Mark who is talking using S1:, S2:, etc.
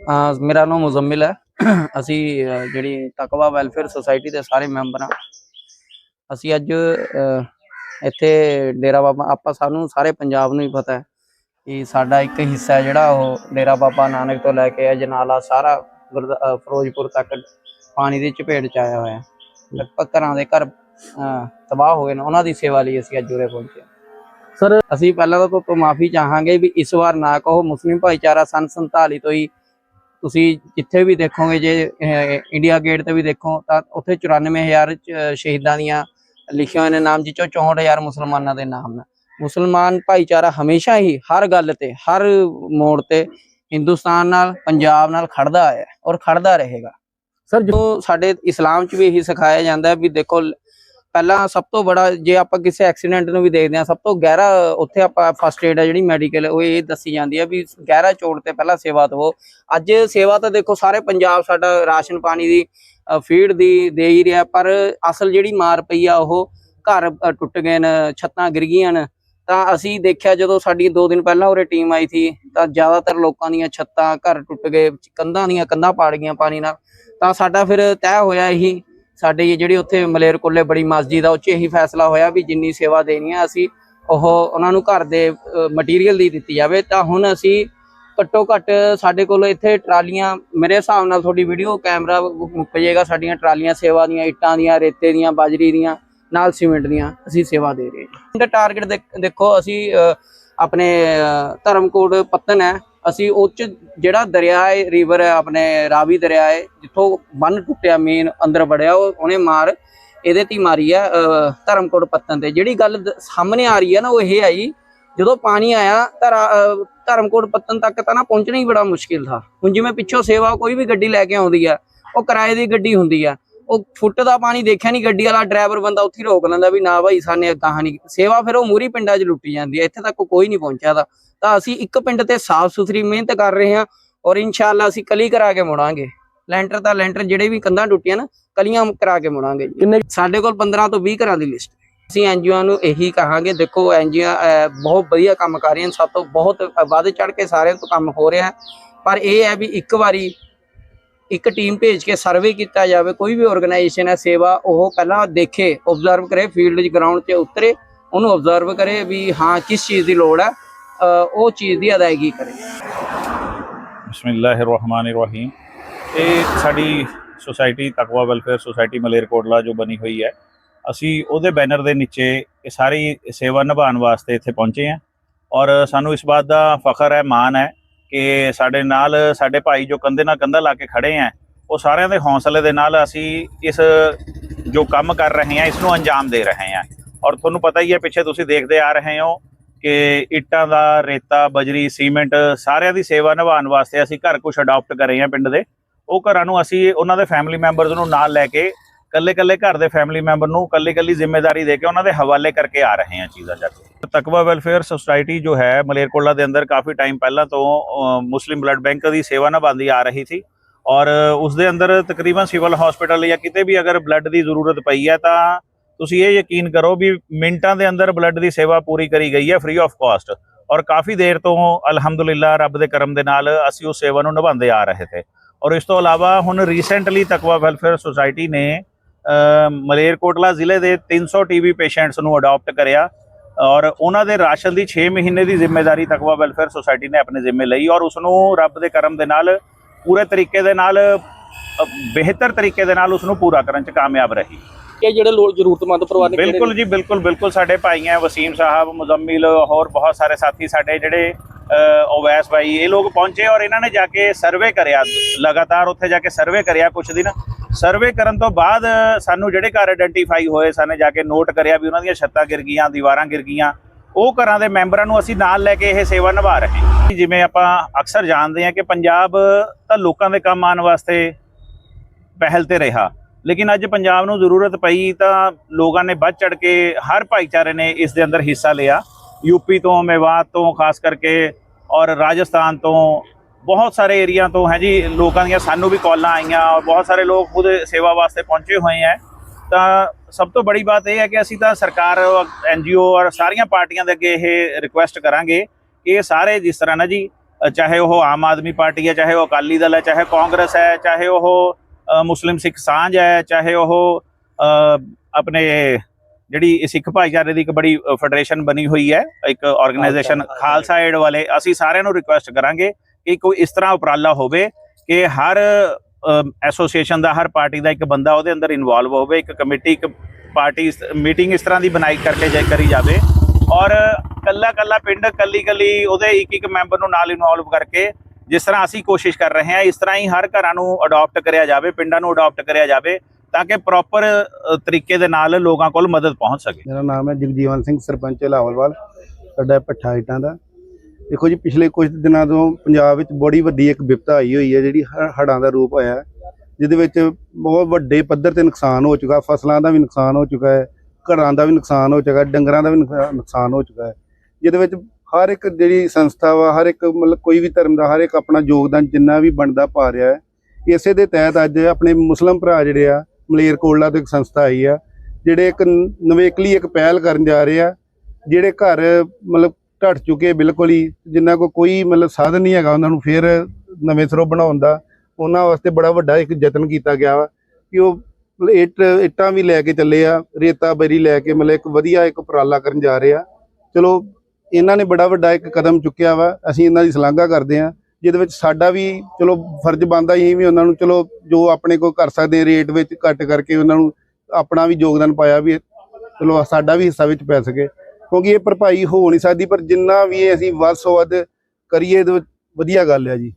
S1: ਮੇਰਾ ਨਾਮ ਮੁਜ਼ੰਮਿਲ ਹੈ। ਅਸੀਂ ਜਿਹੜੀ ਤਕਵਾ ਵੈਲਫੇਅਰ ਸੁਸਾਇਟੀ ਦੇ ਸਾਰੇ ਮੈਂਬਰ ਹਾਂ। ਅਸੀਂ ਅੱਜ ਇੱਥੇ ਡੇਰਾ ਬਾਬਾ ਆਪਾਂ ਸਾਨੂੰ ਸਾਰੇ ਪੰਜਾਬ ਨੂੰ ਹੀ ਪਤਾ ਹੈ ਕਿ ਸਾਡਾ ਇੱਕ ਹਿੱਸਾ ਹੈ ਜਿਹੜਾ ਉਹ ਡੇਰਾ ਬਾਬਾ ਨਾਨਕ ਤੋਂ ਲੈ ਕੇ ਅਜਨਾਲਾ ਸਾਰਾ ਫਿਰੋਜ਼ਪੁਰ ਤੱਕ ਪਾਣੀ ਦੀ ਚਪੇਟ ਚ ਆਇਆ ਹੋਇਆ ਹੈ। ਲਗਭਗ ਘਰਾਂ ਦੇ ਘਰ ਤਬਾਹ ਹੋ ਗਏ ਨੇ। ਉਹਨਾਂ ਦੀ ਸੇਵਾ ਲਈ ਅਸੀਂ ਅੱਜ ਉਰੇ ਪਹੁੰਚੇ
S2: ਸਰ
S1: ਅਸੀਂ ਪਹਿਲਾਂ ਤਾਂ ਤੋਂ ਮਾਫੀ ਚਾਹਾਂਗੇ ਵੀ ਇਸ ਵਾਰ ਨਾ ਕਹੋ ਮੁਸਲਿਮ ਭਾਈਚਾਰਾ ਸੰਨ 47 ਤੋਂ ਹੀ ਤੁਸੀਂ ਜਿੱਥੇ ਵੀ ਦੇਖੋਗੇ ਜੇ ਇੰਡੀਆ ਗੇਟ ਤੇ ਵੀ ਦੇਖੋ ਤਾਂ ਉੱਥੇ 94000 ਚ- ਸ਼ਹੀਦਾਂ ਦੀਆਂ ਲਿਖੇ ਹੋਏ ਨੇ। ਨਾਮ ਜਿਚੋਂ 64000 ਮੁਸਲਮਾਨਾਂ ਦੇ ਨਾਮ ਨੇ। ਮੁਸਲਮਾਨ ਭਾਈਚਾਰਾ ਹਮੇਸ਼ਾ ਹੀ ਹਰ ਗੱਲ ਤੇ ਹਰ ਮੋੜ ਤੇ ਹਿੰਦੁਸਤਾਨ ਨਾਲ ਪੰਜਾਬ ਨਾਲ ਖੜਦਾ ਆਇਆ ਔਰ ਖੜਦਾ ਰਹੇਗਾ।
S2: ਸਰ ਜੋ
S1: ਸਾਡੇ ਇਸਲਾਮ ਚ ਵੀ ਇਹੀ ਸਿਖਾਇਆ ਜਾਂਦਾ ਵੀ ਦੇਖੋ ਪਹਿਲਾਂ ਸਭ ਤੋਂ ਬੜਾ ਜੇ ਆਪਾਂ ਕਿਸੇ ਐਕਸੀਡੈਂਟ ਨੂੰ ਵੀ ਦੇਖਦੇ ਹਾਂ, ਸਭ ਤੋਂ ਗਹਿਰਾ ਉੱਥੇ ਆਪਾਂ ਫਸਟ ਏਡ ਹੈ ਜਿਹੜੀ ਮੈਡੀਕਲ ਉਹ ਇਹ ਦੱਸੀ ਜਾਂਦੀ ਹੈ ਵੀ ਗਹਿਰਾ ਚੋਟ ਤੇ ਪਹਿਲਾਂ ਸੇਵਾ ਦਵੋ। ਅੱਜ ਸੇਵਾ ਤਾਂ ਦੇਖੋ ਸਾਰੇ ਪੰਜਾਬ ਸਾਡਾ ਰਾਸ਼ਨ ਪਾਣੀ ਦੀ ਫੀਡ ਦੀ ਦੇ ਹੀ ਰਿਹਾ, ਪਰ ਅਸਲ ਜਿਹੜੀ ਮਾਰ ਪਈ ਆ ਉਹ ਘਰ ਟੁੱਟ ਗਏ ਨੇ, ਛੱਤਾਂ ਗਿਰ ਗਈਆਂ ਨੇ। ਤਾਂ ਅਸੀਂ ਦੇਖਿਆ ਜਦੋਂ ਸਾਡੀ 2 ਦਿਨ ਪਹਿਲਾਂ ਉਰੇ ਟੀਮ ਆਈ ਸੀ, ਤਾਂ ਜ਼ਿਆਦਾਤਰ ਲੋਕਾਂ ਦੀਆਂ ਛੱਤਾਂ ਘਰ ਟੁੱਟ ਗਏ, ਕੰਧਾਂ ਦੀਆਂ ਕੰਧਾਂ ਪਾੜ ਗਈਆਂ ਪਾਣੀ ਨਾਲ। ਤਾਂ ਸਾਡਾ ਫਿਰ ਤੈਅ ਹੋਇਆ ਇਹੀ ਸਾਡੀ ਜਿਹੜੀ ਉੱਥੇ ਮਲੇਰਕੋਲੇ ਬੜੀ ਮਸਜਿਦ ਆ ਉਹ 'ਚ ਇਹੀ ਫੈਸਲਾ ਹੋਇਆ ਵੀ ਜਿੰਨੀ ਸੇਵਾ ਦੇਣੀ ਆ, ਅਸੀਂ ਉਹ ਉਹਨਾਂ ਨੂੰ ਘਰ ਦੇ ਮਟੀਰੀਅਲ ਦੀ ਦਿੱਤੀ ਜਾਵੇ। ਤਾਂ ਹੁਣ ਅਸੀਂ ਘੱਟੋ ਘੱਟ ਸਾਡੇ ਕੋਲ ਇੱਥੇ ਟਰਾਲੀਆਂ, ਮੇਰੇ ਹਿਸਾਬ ਨਾਲ ਤੁਹਾਡੀ ਵੀਡੀਓ ਕੈਮਰਾ ਮੁੱਕ ਸਾਡੀਆਂ ਟਰਾਲੀਆਂ, ਸੇਵਾ ਦੀਆਂ ਇੱਟਾਂ ਦੀਆਂ, ਰੇਤੇ ਦੀਆਂ, ਬਾਜਰੀ ਦੀਆਂ, ਨਾਲ ਸੀਮੈਂਟ ਦੀਆਂ ਅਸੀਂ ਸੇਵਾ ਦੇ ਰਹੇ ਹਾਂ। ਇਹਦਾ ਟਾਰਗੇਟ ਦੇਖੋ ਅਸੀਂ ਆਪਣੇ ਧਰਮਕੋਟ ਪੱਤਨ ਹੈ। ਅਸੀਂ ਉਹ ਚ ਜਿਹੜਾ ਦਰਿਆ ਹੈ ਰਿਵਰ ਹੈ, ਆਪਣੇ ਰਾਵੀ ਦਰਿਆ ਹੈ, ਜਿੱਥੋਂ ਬੰਨ ਟੁੱਟਿਆ ਮੇਨ ਅੰਦਰ ਵੜਿਆ, ਉਹ ਉਹਨੇ ਮਾਰ ਇਹਦੇ ਤੇ ਮਾਰੀ ਹੈ ਧਰਮਕੋਟ ਪੱਤਨ ਤੇ। ਜਿਹੜੀ ਗੱਲ ਸਾਹਮਣੇ ਆ ਰਹੀ ਹੈ ਨਾ, ਉਹ ਇਹ ਆਈ ਜਦੋਂ ਪਾਣੀ ਆਇਆ, ਧਰਾ ਧਰਮਕੋਟ ਪੱਤਨ ਤੱਕ ਤਾਂ ਨਾ ਪਹੁੰਚਣਾ ਹੀ ਬੜਾ ਮੁਸ਼ਕਿਲ ਥਾ। ਹੁਣ ਜਿਵੇਂ ਪਿੱਛੋਂ ਸੇਵਾ, ਕੋਈ ਵੀ ਗੱਡੀ ਲੈ ਕੇ ਆਉਂਦੀ ਆ ਉਹ ਕਿਰਾਏ ਦੀ ਗੱਡੀ ਹੁੰਦੀ ਆ ਉਹ ਫੁੱਟ ਦਾ ਪਾਣੀ ਦੇਖਿਆ ਨਹੀਂ ਗੱਡੀ ਵਾਲਾ ਡਰਾਈਵਰ ਬੰਦਾ ਉੱਥੇ ਰੋਕ ਲੈਂਦਾ ਵੀ ਨਾ ਭਾਈ ਸਾਨੇ ਗਾਹਾਂ ਨਹੀਂ। ਸੇਵਾ ਫਿਰ ਉਹ ਮੂਰੀ ਪਿੰਡਾਂ 'ਚ ਲੁੱਟੀ ਜਾਂਦੀ ਹੈ ਇੱਥੇ ਤੱਕ ਕੋਈ ਨਹੀਂ ਪਹੁੰਚਿਆ ਦਾ ਤਾਂ ਅਸੀਂ ਇੱਕ ਪਿੰਡ ਤੇ ਸਾਫ਼ ਸੁਥਰੀ ਮਿਹਨਤ ਕਰ ਰਹੇ ਹਾਂ ਔਰ ਇਨਸ਼ਾਅੱਲਾ ਅਸੀਂ ਕਲੀ ਕਰਾ ਕੇ ਮੁੜਾਂਗੇ। ਲੈਂਟਰ ਤਾਂ ਲੈਂਟਰ ਜਿਹੜੇ ਵੀ ਕੰਧਾਂ ਟੁੱਟੀਆਂ ਨਾ ਕਲੀਆਂ ਕਰਾ ਕੇ ਮੁੜਾਂਗੇ ਸਾਡੇ ਕੋਲ 15 ਤੋਂ 20 ਘਰਾਂ ਦੀ ਲਿਸਟ ਅਸੀਂ ਐਨਜੀਓ ਨੂੰ ਇਹੀ ਕਹਾਂਗੇ ਦੇਖੋ ਐਨਜੀਓ ਬਹੁਤ ਵਧੀਆ ਕੰਮ ਕਰ ਰਹੀਆਂ ਸਭ ਤੋਂ ਬਹੁਤ ਵੱਧ ਚੜ ਕੇ ਸਾਰਿਆਂ ਤੋਂ ਕੰਮ ਹੋ ਰਿਹਾ। ਪਰ ਇਹ ਹੈ ਵੀ ਇੱਕ ਵਾਰੀ ਇੱਕ ਟੀਮ ਭੇਜ ਕੇ ਸਰਵੇ ਕੀਤਾ ਜਾਵੇ, ਕੋਈ ਵੀ ਆਰਗੇਨਾਈਜੇਸ਼ਨ ਹੈ, ਸੇਵਾ ਉਹ ਪਹਿਲਾਂ ਦੇਖੇ ਆਬਜ਼ਰਵ ਕਰੇ ਫੀਲਡ 'ਚ ਗਰਾਊਂਡ 'ਤੇ ਉਤਰੇ, ਉਹਨੂੰ ਆਬਜ਼ਰਵ ਕਰੇ ਵੀ ਹਾਂ, ਕਿਸ ਚੀਜ਼ ਦੀ ਲੋੜ ਹੈ ਉਹ ਚੀਜ਼ ਦੀ ਅਦਾਇਗੀ ਕਰੇ।
S3: ਰਹੀਮ ਇਹ ਸਾਡੀ society Taqwa welfare society Malerkotla ਜੋ ਬਣੀ ਹੋਈ ਹੈ, ਅਸੀਂ ਉਹਦੇ ਬੈਨਰ ਦੇ ਨੀਚੇ ਇਹ ਸਾਰੀ ਸੇਵਾ ਨਿਭਾਉਣ ਵਾਸਤੇ ਇੱਥੇ ਪਹੁੰਚੇ ਹਾਂ। ਔਰ ਸਾਨੂੰ ਇਸ ਬਾਤ ਦਾ ਫਖਰ ਹੈ, ਮਾਣ ਹੈ ਕਿ ਸਾਡੇ ਨਾਲ, ਸਾਡੇ ਭਾਈ ਜੋ ਕੰਧੇ ਨਾਲ ਕੰਧਾ ਲਾ ਕੇ ਖੜੇ ਹੈ ਉਹ ਸਾਰਿਆਂ ਦੇ ਹੌਸਲੇ ਦੇ ਨਾਲ ਅਸੀਂ ਇਸ ਜੋ ਕੰਮ ਕਰ ਰਹੇ ਹਾਂ ਇਸ ਨੂੰ ਅੰਜਾਮ ਦੇ ਰਹੇ ਹਾਂ ਔਰ ਤੁਹਾਨੂੰ ਪਤਾ ਹੀ ਹੈ, ਪਿੱਛੇ ਤੁਸੀਂ ਦੇਖਦੇ ਆ ਰਹੇ ਹੋ ਕਿ ਇੱਟਾਂ ਦਾ ਰੇਤਾ, ਬਜਰੀ, ਸੀਮੈਂਟ ਸਾਰਿਆਂ ਦੀ ਸੇਵਾ ਨਿਭਾਉਣ ਵਾਸਤੇ ਅਸੀਂ ਘਰ ਕੁਝ ਅਡਾਪਟ ਰਹੇ ਹਾਂ ਪਿੰਡ ਦੇ। ਉਹ ਘਰਾਂ ਨੂੰ ਅਸੀਂ, ਉਹਨਾਂ ਦੇ ਫੈਮਿਲੀ ਮੈਂਬਰਸ ਨੂੰ ਨਾਲ ਲੈ ਕੇ ਕੱਲੇ ਕੱਲੇ ਘਰ ਦੇ ਫੈਮਿਲੀ ਮੈਂਬਰ ਨੂੰ ਕੱਲੀ ਕੱਲੀ ਜ਼ਿੰਮੇਵਾਰੀ ਦੇ ਕੇ ਉਹਨਾਂ ਦੇ ਹਵਾਲੇ ਕਰਕੇ ਆ ਰਹੇ ਹਾਂ ਚੀਜ਼ਾਂ ਜਾ ਕੇ। ਤਕਵਾ ਵੈਲਫੇਅਰ ਸੁਸਾਇਟੀ ਜੋ ਹੈ ਮਲੇਰਕੋਲਾ ਦੇ ਅੰਦਰ ਕਾਫੀ ਟਾਈਮ ਪਹਿਲਾਂ ਤੋਂ ਮੁਸਲਿਮ ਬਲੱਡ ਬੈਂਕ ਦੀ ਸੇਵਾ ਨਿਭਾਉਂਦੀ ਆ ਰਹੀ ਸੀ ਔਰ ਉਸ ਦੇ ਅੰਦਰ ਤਕਰੀਬਨ ਸਿਵਲ ਹਸਪੀਟਲ ਜਾਂ ਕਿਤੇ ਵੀ ਅਗਰ ਬਲੱਡ ਦੀ ਜ਼ਰੂਰਤ ਪਈ ਹੈ ਤਾਂ ਤੁਸੀਂ ਇਹ ਯਕੀਨ ਕਰੋ ਵੀ ਮਿੰਟਾਂ ਦੇ ਅੰਦਰ ਬਲੱਡ ਦੀ ਸੇਵਾ ਪੂਰੀ ਕਰੀ ਗਈ ਹੈ ਫ੍ਰੀ ਆਫ ਕਾਸਟ ਔਰ ਕਾਫੀ ਦੇਰ ਤੋਂ ਅਲਹਮਦੁਲਿਲਾ ਰੱਬ ਦੇ ਕਰਮ ਦੇ ਨਾਲ ਅਸੀਂ ਉਸ ਸੇਵਾ ਨੂੰ ਨਿਭਾਉਂਦੇ ਆ ਰਹੇ ਥੇ ਔਰ ਇਸ ਤੋਂ ਇਲਾਵਾ ਹੁਣ ਰੀਸੈਂਟਲੀ ਤਕਵਾ ਵੈਲਫੇਅਰ ਸੁਸਾਇਟੀ ਨੇ ਮਲੇਰਕੋਟਲਾ ਜ਼ਿਲ੍ਹੇ ਦੇ 300 ਟੀਬੀ ਪੇਸ਼ੈਂਟਸ ਨੂੰ ਅਡਾਪਟ ਕਰਿਆ ਔਰ ਉਹਨਾਂ ਦੇ ਰਾਸ਼ਨ ਦੀ 6 ਮਹੀਨੇ ਦੀ ਜ਼ਿੰਮੇਵਾਰੀ ਤਕਵਾ ਵੈਲਫੇਅਰ ਸੁਸਾਇਟੀ ਨੇ ਆਪਣੇ ਜ਼ਿੰਮੇ ਲਈ ਔਰ ਉਸ ਨੂੰ ਰੱਬ ਦੇ ਕਰਮ ਦੇ ਨਾਲ ਪੂਰੇ ਤਰੀਕੇ ਦੇ ਨਾਲ ਬਿਹਤਰ ਤਰੀਕੇ ਦੇ ਨਾਲ ਉਸ ਨੂੰ ਪੂਰਾ ਕਰਨ 'ਚ ਕਾਮਯਾਬ ਰਹੀ।
S2: ਇਹ ਜਿਹੜੇ ਲੋੜ ਜ਼ਰੂਰਤਮੰਦ ਪਰਿਵਾਰ ਨੇ
S3: ਬਿਲਕੁਲ ਜੀ ਬਿਲਕੁਲ ਬਿਲਕੁਲ ਸਾਡੇ ਭਾਈ ਹੈ ਵਸੀਮ ਸਾਹਿਬ ਮੁਜ਼ੰਮਿਲ ਹੋਰ ਬਹੁਤ ਸਾਰੇ ਸਾਥੀ ਸਾਡੇ ਜਿਹੜੇ ਓਵੈਸ ਭਾਈ ਇਹ ਲੋਕ ਪਹੁੰਚੇ ਔਰ ਇਹਨਾਂ ਨੇ ਜਾ ਕੇ ਸਰਵੇ ਕਰਿਆ ਲਗਾਤਾਰ ਉੱਥੇ ਜਾ ਕੇ ਸਰਵੇ ਕਰਿਆ ਕੁਝ ਦਿਨ। ਸਰਵੇ ਕਰਨ ਤੋਂ ਬਾਅਦ ਸਾਨੂੰ ਜਿਹੜੇ ਘਰ ਆਇਡੈਂਟੀਫਾਈ ਹੋਏ, ਸਾਨੂੰ ਜਾ ਕੇ ਨੋਟ ਕਰਿਆ ਵੀ ਉਹਨਾਂ ਦੀਆਂ ਛੱਤਾਂ ਗਿਰ ਗਈਆਂ, ਦੀਵਾਰਾਂ ਗਿਰ ਗਈਆਂ। ਉਹ ਘਰਾਂ ਦੇ ਮੈਂਬਰਾਂ ਨੂੰ ਅਸੀਂ ਨਾਲ ਲੈ ਕੇ ਇਹ ਸੇਵਾ ਨਿਭਾ ਰਹੇ ਹਾਂ। ਜਿਵੇਂ ਆਪਾਂ ਅਕਸਰ ਜਾਣਦੇ ਹਾਂ ਕਿ ਪੰਜਾਬ ਤਾਂ ਲੋਕਾਂ ਦੇ ਕੰਮ ਆਉਣ ਵਾਸਤੇ ਪਹਿਲ ਤੇ ਰਿਹਾ। ਲੇਕਿਨ ਅੱਜ ਪੰਜਾਬ ਨੂੰ ਜ਼ਰੂਰਤ ਪਈ ਤਾਂ ਲੋਕਾਂ ਨੇ ਵੱਧ ਚੜ ਕੇ ਹਰ ਭਾਈਚਾਰੇ ਨੇ ਇਸ ਦੇ ਅੰਦਰ ਹਿੱਸਾ ਲਿਆ। ਯੂਪੀ ਤੋਂ, ਮੇਵਾਤ ਤੋਂ, ਖਾਸ ਕਰਕੇ ਔਰ ਰਾਜਸਥਾਨ ਤੋਂ ਬਹੁਤ ਸਾਰੇ ਏਰੀਆ ਤੋਂ ਹੈ ਜੀ ਲੋਕਾਂ ਦੀਆਂ ਸਾਨੂੰ ਵੀ ਕਾਲਾਂ ਆਈਆਂ ਔਰ ਬਹੁਤ ਸਾਰੇ ਲੋਕ ਖੁਦ ਸੇਵਾ ਵਾਸਤੇ ਪਹੁੰਚੇ ਹੋਏ ਹੈ। ਤਾਂ ਸਭ ਤੋਂ ਬੜੀ ਬਾਤ ਇਹ ਹੈ ਕਿ ਅਸੀਂ ਤਾਂ ਸਰਕਾਰ ਐਨਜੀਓ ਔਰ ਸਾਰੀਆਂ ਪਾਰਟੀਆਂ ਦੇ ਅੱਗੇ ਇਹ ਰਿਕੁਐਸਟ ਕਰਾਂਗੇ ਕਿ ਇਹ ਸਾਰੇ ਜਿਸ ਤਰ੍ਹਾਂ ਨਾ ਜੀ ਚਾਹੇ ਉਹ ਆਮ ਆਦਮੀ ਪਾਰਟੀ ਹੈ ਚਾਹੇ ਉਹ ਅਕਾਲੀ ਦਲ ਹੈ ਚਾਹੇ ਕਾਂਗਰਸ ਹੈ ਚਾਹੇ ਉਹ ਮੁਸਲਿਮ ਸਿੱਖ ਸਾਂਝ ਹੈ ਚਾਹੇ ਉਹ ਆਪਣੇ ਜਿਹੜੀ ਸਿੱਖ ਭਾਈਚਾਰੇ ਦੀ ਇੱਕ ਬੜੀ ਫੈਡਰੇਸ਼ਨ ਬਣੀ ਹੋਈ ਹੈ ਇੱਕ ਆਰਗੇਨਾਈਜੇਸ਼ਨ ਖਾਲਸਾ ਏਡ ਵਾਲੇ ਅਸੀਂ ਸਾਰਿਆਂ ਨੂੰ ਰਿਕੁਐਸਟ ਕਰਾਂਗੇ ਕਿ ਕੋਈ ਇਸ ਤਰ੍ਹਾਂ ਉਪਰਾਲਾ ਹੋਵੇ ਕਿ ਹਰ ਐਸੋਸੀਏਸ਼ਨ ਦਾ, ਹਰ ਪਾਰਟੀ ਦਾ ਇੱਕ ਬੰਦਾ ਉਹਦੇ ਅੰਦਰ ਇਨਵੋਲਵ ਹੋਵੇ, ਇੱਕ ਕਮੇਟੀ, ਇੱਕ ਪਾਰਟੀ ਮੀਟਿੰਗ ਇਸ ਤਰ੍ਹਾਂ ਦੀ ਬਣਾਈ ਕਰਕੇ ਜੇ ਕਰੀ ਜਾਵੇ। ਔਰ ਕੱਲਾ ਕੱਲਾ ਪਿੰਡ ਕੱਲੀ ਕੱਲੀ ਉਹਦੇ ਇੱਕ ਇੱਕ ਮੈਂਬਰ ਨੂੰ ਨਾਲ ਇਨਵੋਲਵ ਕਰਕੇ ਜਿਸ ਤਰ੍ਹਾਂ ਅਸੀਂ ਕੋਸ਼ਿਸ਼ ਕਰ ਰਹੇ ਹਾਂ, ਇਸ ਤਰ੍ਹਾਂ ਹੀ ਹਰ ਘਰਾਂ ਨੂੰ ਅਡਾਪਟ ਕਰਿਆ ਜਾਵੇ, ਪਿੰਡਾਂ ਨੂੰ ਅਡਾਪਟ ਕਰਿਆ ਜਾਵੇ, ਤਾਂ ਕਿ ਪ੍ਰੋਪਰ ਤਰੀਕੇ ਦੇ ਨਾਲ ਲੋਕਾਂ ਕੋਲ ਮਦਦ ਪਹੁੰਚ ਸਕੇ।
S4: ਮੇਰਾ ਨਾਮ ਹੈ ਜਗਜੀਵਨ ਸਿੰਘ ਸਰਪੰਚ ਲਾਹੌਲਵਾਲ ਸਾਡਾ ਭੱਠਾ ਇਟਾਂ ਦਾ। ਦੇਖੋ ਜੀ, ਪਿਛਲੇ ਕੁਝ ਦਿਨਾਂ ਤੋਂ ਪੰਜਾਬ ਵਿੱਚ ਬੜੀ ਵੱਡੀ ਇੱਕ ਵਿਪਤਾ ਆਈ ਹੋਈ ਹੈ, ਜਿਹੜੀ ਹ- ਹੜ੍ਹਾਂ ਦਾ ਰੂਪ ਆਇਆ ਜਿਹਦੇ ਵਿੱਚ ਬਹੁਤ ਵੱਡੇ ਪੱਧਰ ਤੇ ਨੁਕਸਾਨ ਹੋ ਚੁੱਕਾ, ਫਸਲਾਂ ਦਾ ਵੀ ਨੁਕਸਾਨ ਹੋ ਚੁੱਕਾ ਹੈ, ਘਰਾਂ ਦਾ ਵੀ ਨੁਕਸਾਨ ਹੋ ਚੁੱਕਾ, ਡੰਗਰਾਂ ਦਾ ਵੀ ਨੁਕਸਾ- ਨੁਕਸਾਨ ਹੋ ਚੁੱਕਾ ਹੈ, ਜਿਹਦੇ ਵਿੱਚ ਹਰ ਇੱਕ ਜਿਹੜੀ ਸੰਸਥਾ ਵਾ, ਹਰ ਇੱਕ ਮਤਲਬ ਕੋਈ ਵੀ ਧਰਮ ਦਾ, ਹਰ ਇੱਕ ਆਪਣਾ ਯੋਗਦਾਨ ਜਿੰਨਾ ਵੀ ਬਣਦਾ ਪਾ ਰਿਹਾ ਹੈ, ਇਸੇ ਦੇ ਤਹਿਤ ਅੱਜ ਆਪਣੇ ਮੁਸਲਮ ਭਰਾ ਜਿਹੜੇ ਆ ਮਲੇਰਕੋਟਲਾ ਤੋਂ ਇੱਕ ਸੰਸਥਾ ਆਈ ਆ, ਜਿਹੜੇ ਇੱਕ ਨਵੇਕਲੀ ਇੱਕ ਪਹਿਲ ਕਰਨ ਜਾ ਰਹੇ ਆ, ਜਿਹੜੇ ਘਰ ਮਤਲਬ ਢੱਟ ਚੁੱਕੇ ਬਿਲਕੁਲ ਹੀ। ਜਿਨ੍ਹਾਂ ਕੋ ਕੋਈ ਮਤਲਬ ਸਾਧਨ ਨਹੀਂ ਹੈਗਾ ਉਹਨਾਂ ਨੂੰ ਫਿਰ ਨਵੇਂ ਸਿਰੋਂ ਬਣਾਉਣ ਦਾ, ਉਹਨਾਂ ਵਾਸਤੇ ਬੜਾ ਵੱਡਾ ਇੱਕ ਯਤਨ ਕੀਤਾ ਗਿਆ ਵਾ ਕਿ ਉਹ ਮਤਲਬ ਇੱਟ, ਇੱਟਾਂ ਵੀ ਲੈ ਕੇ ਚੱਲੇ ਆ, ਰੇਤਾ ਬਰੀ ਲੈ ਕੇ ਮਤਲਬ ਇੱਕ ਵਧੀਆ ਇੱਕ ਉਪਰਾਲਾ ਕਰਨ ਜਾ ਰਹੇ ਆ। ਚਲੋ, ਇਹਨਾਂ ਨੇ ਬੜਾ ਵੱਡਾ ਇੱਕ ਕਦਮ ਚੁੱਕਿਆ ਵਾ, ਅਸੀਂ ਇਹਨਾਂ ਦੀ ਸ਼ਲਾਘਾ ਕਰਦੇ ਆ। ਜਿਹਦੇ ਵਿੱਚ ਸਾਡਾ ਵੀ ਚਲੋ ਫਰਜ਼ ਬਣਦਾ ਹੀ ਵੀ ਉਹਨਾਂ ਨੂੰ ਚਲੋ ਜੋ ਆਪਣੇ ਕੋਲ ਕਰ ਸਕਦੇ ਰੇਟ ਵਿੱਚ ਘੱਟ ਕਰਕੇ ਉਹਨਾਂ ਨੂੰ ਆਪਣਾ ਵੀ ਯੋਗਦਾਨ ਪਾਇਆ ਵੀ ਚਲੋ ਸਾਡਾ ਵੀ ਹਿੱਸਾ ਵਿੱਚ ਪੈ ਸਕੇ। ਕਿਉਂਕਿ ਇਹ ਭਰਪਾਈ ਹੋ ਨਹੀਂ ਸਕਦੀ, ਪਰ ਜਿੰਨਾ ਵੀ ਅਸੀਂ ਵੱਧ ਤੋਂ ਵੱਧ ਕਰੀਏ, ਇਹਦੇ ਵਧੀਆ ਗੱਲ ਹੈ ਜੀ।